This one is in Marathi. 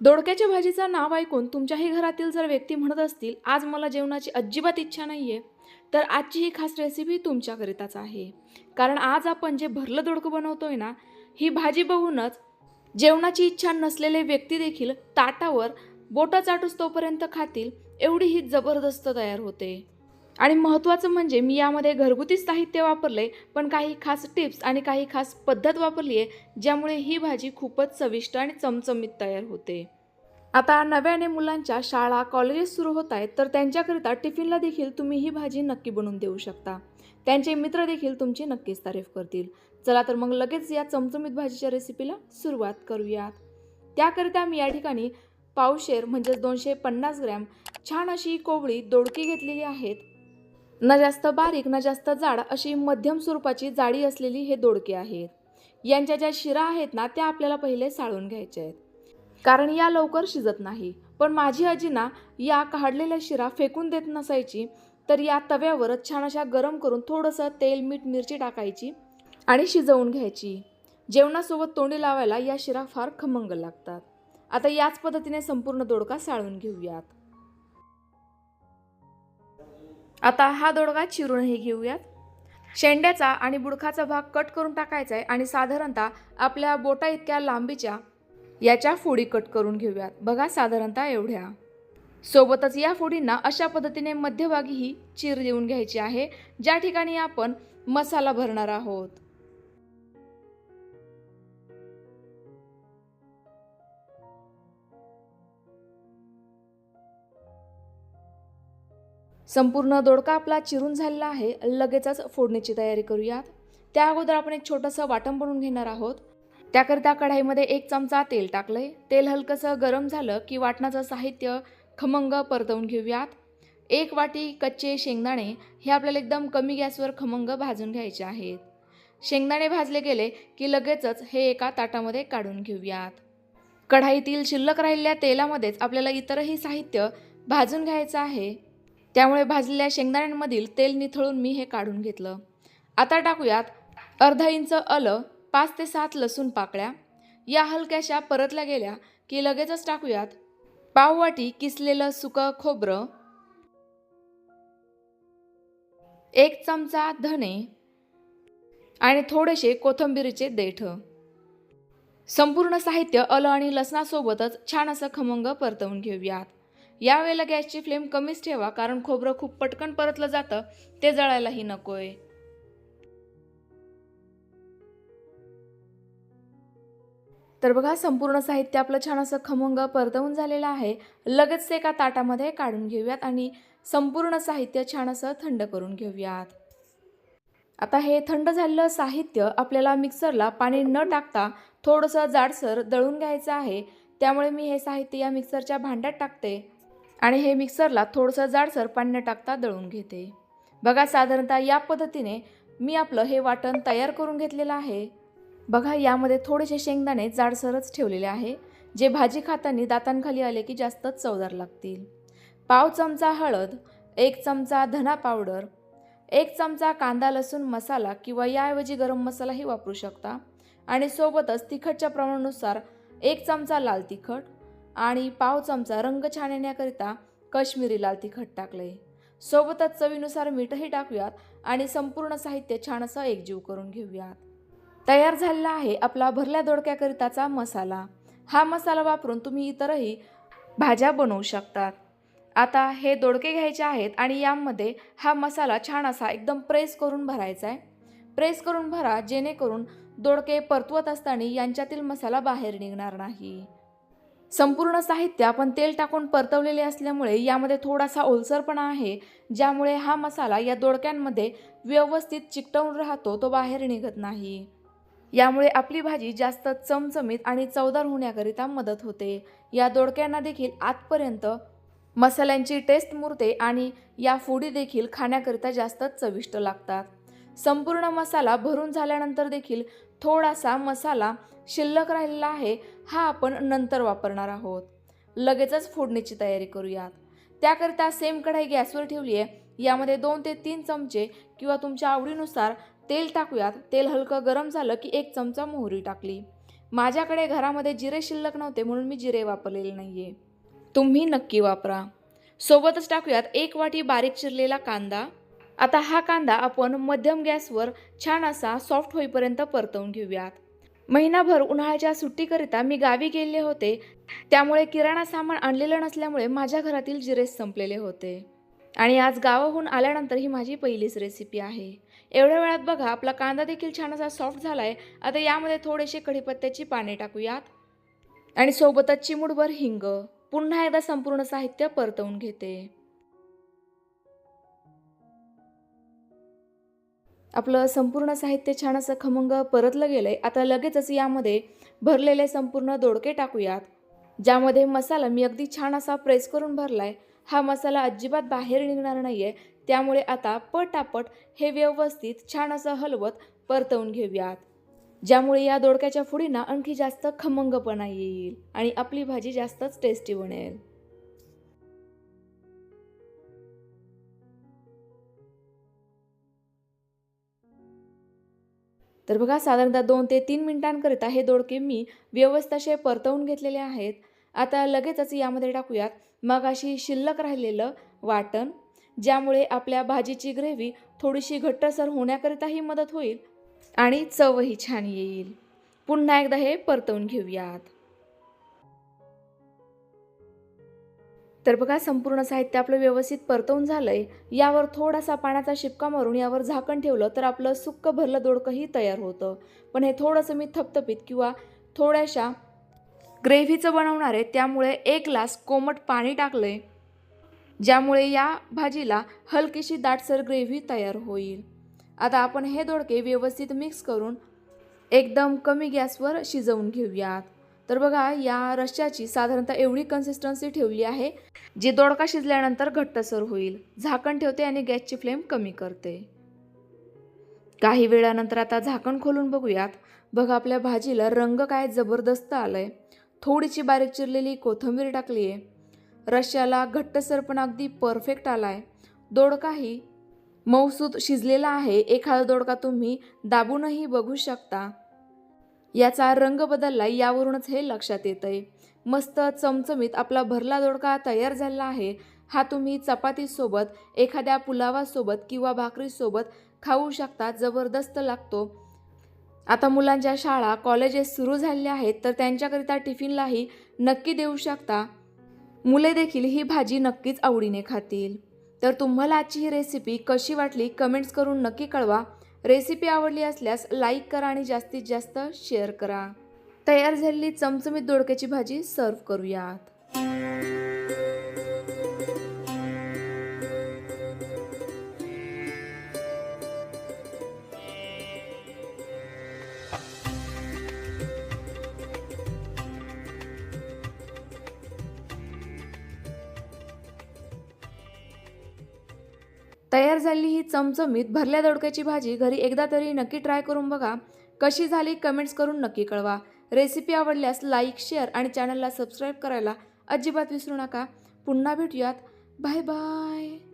दोडक्याच्या भाजीचं नाव ऐकून तुमच्याही घरातील जर व्यक्ती म्हणत असतील आज मला जेवणाची अजिबात इच्छा नाही आहे तर आजची ही खास रेसिपी तुमच्याकरिताच आहे. कारण आज आपण जे भरलं दोडकं बनवतोय ना ही भाजी बघूनच जेवणाची इच्छा नसलेले व्यक्ती देखील ताटावर बोटं चाटूस तोपर्यंत खातील एवढी ही जबरदस्त तयार होते. आणि महत्त्वाचं म्हणजे मी यामध्ये घरगुती साहित्य वापरले पण काही खास टिप्स आणि काही खास पद्धत वापरली आहे ज्यामुळे ही भाजी खूपच चविष्ट आणि चमचमीत तयार होते. आता नव्याने मुलांच्या शाळा कॉलेजेस सुरू होत आहेत तर त्यांच्याकरिता टिफिनला देखील तुम्ही ही भाजी नक्की बनवून देऊ शकता. त्यांचे मित्र देखील तुमची नक्कीच तारीफ करतील. चला तर मग लगेच या चमचमीत भाजीच्या रेसिपीला सुरुवात करूयात. त्याकरिता मी या ठिकाणी पावशेर म्हणजेच दोनशे पन्नास ग्रॅम छान अशी कोवळी दोडकी घेतलेली आहेत न जास्त बारीक ना जास्त जाड अशी मध्यम स्वरूपाची जाडी असलेली हे दोडके आहेत. यांच्या ज्या शिरा आहेत ना त्या आपल्याला पहिले साळून घ्यायच्या आहेत. कारण या लवकर शिजत नाही. पण माझी आजी ना या काढलेल्या शिरा फेकून देत नसायची तर या तव्यावरच छान अशा गरम करून थोडंसं तेल मीठ मिरची टाकायची आणि शिजवून घ्यायची. जेवणासोबत तोंडी लावायला या शिरा फार खमंग लागतात. आता याच पद्धतीने संपूर्ण दोडका साळून घेऊयात. आता हा दोडगा चिरूनही घेऊयात. शेंड्याचा आणि बुडखाचा भाग कट करून टाकायचा आहे आणि साधारणतः आपल्या बोटा इतक्या लांबीच्या याच्या फोडी कट करून घेऊयात. बघा साधारणतः एवढ्या. सोबतच या फोडींना अशा पद्धतीने मध्यभागीही चीर देऊन घ्यायची आहे. ज्या ठिकाणी आपण मसाला भरणार आहोत. संपूर्ण दोडका आपला चिरून झालेला आहे. लगेचच फोडणीची तयारी करूयात. त्या अगोदर आपण एक छोटंसं वाटण बनवून घेणार आहोत. त्याकरिता कढाईमध्ये एक चमचा तेल टाकलंय. तेल हलकंसं गरम झालं की वाटणाचं साहित्य खमंग परतवून घेऊयात. एक वाटी कच्चे शेंगदाणे हे आपल्याला एकदम कमी गॅसवर खमंग भाजून घ्यायचे आहेत. शेंगदाणे भाजले गेले की लगेचच हे एका ताटामध्ये काढून घेऊयात. कढाईतील शिल्लक राहिलेल्या तेलामध्येच आपल्याला इतरही साहित्य भाजून घ्यायचं आहे. त्यामुळे भाजलेल्या शेंगदाण्यांमधील तेल निथळून मी हे काढून घेतलं. आता टाकूयात अर्धा इंच आलं पाच ते सात लसूण पाकळ्या. या हलक्याशा परतल्या गेल्या की लगेचच टाकूयात. पाववाटी किसलेलं सुकं खोबरं. एक चमचा धणे आणि थोडेसे कोथंबीरीचे देठ. संपूर्ण साहित्य अल आणि लसणासोबतच छान असं खमंग परतवून घेऊयात. यावेळेला गॅसची फ्लेम कमीच ठेवा कारण खोबरं खूप पटकन परतलं जातं ते जळायलाही नकोय. तर बघा संपूर्ण साहित्य आपलं छान असं खमंग परतवून झालेलं आहे. लगेच ते एका ताटामध्ये काढून घेऊयात आणि संपूर्ण साहित्य छान असं थंड करून घेऊयात. आता हे थंड झालेलं साहित्य आपल्याला मिक्सरला पाणी न टाकता थोडंसं जाडसर दळून घ्यायचं आहे. त्यामुळे मी हे साहित्य या मिक्सरच्या भांड्यात टाकते. आणि हे मिक्सरला थोडंसं जाडसर पाणी टाकता दळून घेते. बघा साधारणतः या पद्धतीने मी आपलं हे वाटण तयार करून घेतलेलं आहे. बघा यामध्ये थोडेसे शेंगदाणे जाडसरच ठेवलेले आहे जे भाजी खाताना दातांखाली आले की जास्तच चवदार लागतील. पाव चमचा हळद एक चमचा धना पावडर एक चमचा कांदा लसूण मसाला किंवा याऐवजी गरम मसालाही वापरू शकता. आणि सोबतच तिखटच्या प्रमाणानुसार एक चमचा लाल तिखट आणि पाव चमचा रंग छान येण्याकरिता काश्मीरी लाल तिखट आहे सोबतच चवीनुसार मीठही टाकूयात आणि संपूर्ण साहित्य छान असं एकजीव करून घेऊयात. तयार झालेला आहे आपला भरल्या दोडक्याकरिताचा मसाला. हा मसाला वापरून तुम्ही इतरही भाज्या बनवू शकतात. आता हे दोडके घ्यायचे आहेत आणि यामध्ये हा मसाला छान असा एकदम प्रेस करून भरायचा आहे प्रेस करून भरा जेणेकरून दोडके परतवत असताना यांच्यातील मसाला बाहेर निघणार नाही. संपूर्ण साहित्य आपण तेल टाकून परतवलेले असल्यामुळे यामध्ये थोडासा ओलसरपणा आहे ज्यामुळे हा मसाला या दोडक्यांमध्ये व्यवस्थित चिकटवून राहतो तो बाहेर निघत नाही. यामुळे आपली भाजी जास्त चमचमीत आणि चवदार होण्याकरिता मदत होते. या दोडक्यांना देखील आतपर्यंत मसाल्यांची टेस्ट मुरते आणि या फुडी देखील खाण्याकरिता जास्त चविष्ट लागतात. संपूर्ण मसाला भरून झाल्यानंतर देखील थोडासा मसाला शिल्लक राहिलेला आहे हा आपण नंतर वापरणार आहोत. लगेचच फोडणीची तयारी करूयात. त्याकरिता सेम कढाई गॅसवर ठेवली आहे. यामध्ये दोन ते तीन चमचे किंवा तुमच्या आवडीनुसार तेल टाकूयात. तेल हलकं गरम झालं की एक चमचा मोहरी टाकली. माझ्याकडे घरामध्ये जिरे शिल्लक नव्हते म्हणून मी जिरे वापरलेले नाही आहे तुम्ही नक्की वापरा. सोबतच टाकूयात एक वाटी बारीक चिरलेला कांदा. आता हा कांदा आपण मध्यम गॅसवर छान असा सॉफ्ट होईपर्यंत परतवून घेऊयात. महिनाभर उन्हाळ्याच्या सुट्टीकरिता मी गावी गेले होते. त्यामुळे किराणा सामान आणलेलं नसल्यामुळे माझ्या घरातील जिरेस संपलेले होते. आणि आज गावाहून आल्यानंतर ही माझी पहिलीच रेसिपी आहे. एवढ्या वेळात बघा आपला कांदा देखील छान असा सॉफ्ट झाला आहे आता यामध्ये थोडेसे कढीपत्त्याची पाने टाकूयात. आणि सोबतच चिमुडभर हिंग. पुन्हा एकदा संपूर्ण साहित्य परतवून घेते. आपलं संपूर्ण साहित्य छान असं खमंग परतलं गेलं आहे आता लगेचच यामध्ये भरलेले संपूर्ण दोडके टाकूयात. ज्यामध्ये मसाला मी अगदी छान असा प्रेस करून भरला आहे हा मसाला अजिबात बाहेर निघणार नाही आहे त्यामुळे आता पटापट हे व्यवस्थित छान असं हलवत परतवून घेऊयात. ज्यामुळे या दोडक्याच्या फुडींना आणखी जास्त खमंगपणा येईल आणि आपली भाजी जास्तच टेस्टी बनेल. तर बघा साधारणतः दोन ते तीन मिनिटांकरिता हे दोडके मी व्यवस्थित असे परतवून घेतलेले आहेत. आता लगेचच यामध्ये टाकूयात. मग अशी शिल्लक राहिलेलं वाटण ज्यामुळे आपल्या भाजीची ग्रेव्ही थोडीशी घट्टसर होण्याकरिताही मदत होईल आणि चवही छान येईल. पुन्हा एकदा हे परतवून घेऊयात. तर बघा संपूर्ण साहित्य आपलं व्यवस्थित परतवून झालं आहे यावर थोडासा पाण्याचा शिपका मारून यावर झाकण ठेवलं तर आपलं सुक्क भरलं दोडकंही तयार होतं. पण हे थोडंसं मी थपथपीत किंवा थोड्याशा ग्रेव्हीचं बनवणार आहे त्यामुळे एक ग्लास कोमट पाणी टाकलं आहे ज्यामुळे या भाजीला हलकीशी दाटसर ग्रेव्ही तयार होईल. आता आपण हे दोडके व्यवस्थित मिक्स करून एकदम कमी गॅसवर शिजवून घेऊयात. तर बघा या रश्श्याची साधारणतः एवढी कन्सिस्टन्सी ठेवली आहे जी दोडका शिजल्यानंतर घट्टसर होईल. झाकण ठेवते आणि गॅसची फ्लेम कमी करते. काही वेळानंतर आता झाकण खोलून बघूयात. बघा आपल्या भाजीला रंग काय जबरदस्त आलाय. थोडीशी बारीक चिरलेली कोथिंबीर टाकली आहे रश्श्याला घट्टसरपणा अगदी परफेक्ट आलाय. दोडकाही मौसूद शिजलेला आहे. एखादा दोडका तुम्ही दाबूनही बघू शकता. याचा रंग बदलला यावरूनच हे लक्षात येतंय. मस्त चमचमीत आपला भरला दोडका तयार झाला आहे. हा तुम्ही चपातीसोबत एखाद्या पुलावासोबत किंवा भाकरीसोबत खाऊ शकता जबरदस्त लागतो. आता मुलांच्या शाळा कॉलेजेस सुरू झालेल्या आहेत तर त्यांच्याकरिता टिफिनलाही नक्की देऊ शकता. मुले देखील ही भाजी नक्कीच आवडीने खातील. तर तुम्हाला आजची ही रेसिपी कशी वाटली कमेंट्स करून नक्की कळवा. रेसिपी आवडली असल्यास लाईक करा आणि जास्तीत जास्त शेअर करा. तयार झालेली चमचमीत दोडक्याची भाजी सर्व करूयात. तयार झाली ही चमचमीत भरल्या दोडक्याची भाजी घरी एकदा तरी नक्की ट्राय करून बघा. कशी झाली कमेंट्स करून नक्की कळवा. रेसिपी आवडल्यास लाईक शेअर आणि चॅनलला सबस्क्राईब करायला अजिबात विसरू नका. पुन्हा भेटूयात. Bye bye.